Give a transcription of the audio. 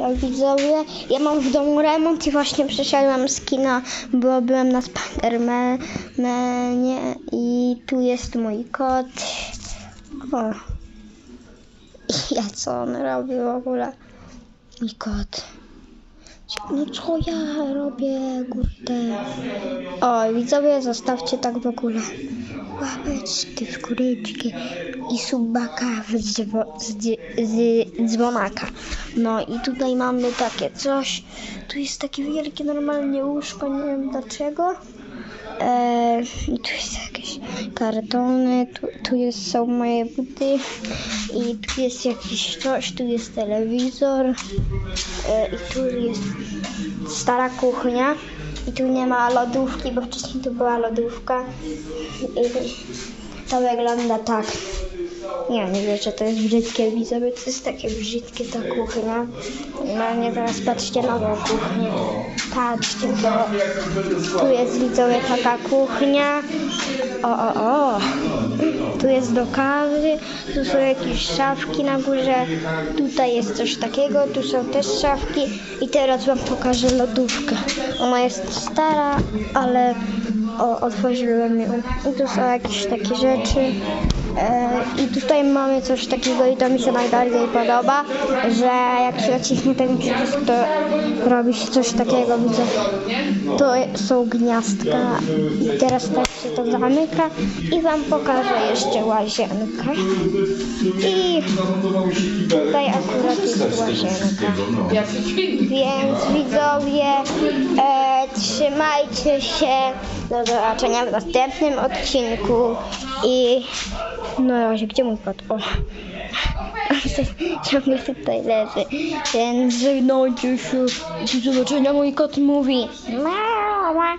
Halo widzowie, ja mam w domu remont i właśnie przyszedłem z kina, bo byłem na Spidermanie i tu jest mój kot. O. Ja co on robi w ogóle? Mój kot. No co ja robię, kurde? O, widzowie, zostawcie tak w ogóle łapeczki w kuryczki i subaka w dzwo, z, z dzwonaka. No i tutaj mamy takie coś. Tu jest takie wielkie normalnie łóżko, nie wiem dlaczego. E, I tu jest jakieś kartony, tu, tu jest, są moje buty i tu jest jakieś coś, tu jest telewizor e, i tu jest stara kuchnia i tu nie ma lodówki, bo wcześniej tu była lodówka i to wygląda tak. Nie, wiem, że to jest brzydkie widzowie, to jest takie brzydkie ta kuchnia. No nie, teraz patrzcie na tą kuchnię. Patrzcie, to tu jest widzowie taka kuchnia. O, o, o. Tu jest do kawy, tu są jakieś szafki na górze, tutaj jest coś takiego, tu są też szafki i teraz wam pokażę lodówkę. Ona jest stara, ale o, otworzyłem. I tu są jakieś takie rzeczy. E, I tutaj mamy coś takiego i to mi się najbardziej podoba, że jak się naciśnie ten przycisk, to robi się coś takiego, widzę. To są gniazdka i teraz tak się to zamyka i wam pokażę jeszcze łazienkę. I tutaj akurat jest łazienka. Więc widzowie, e, trzymajcie się. Zobaczenia w następnym odcinku. I no razie, gdzie mój kot? O. Ciągle tutaj leży. Więc żegnajcie się. Do zobaczenia, mój kot mówi. Mała.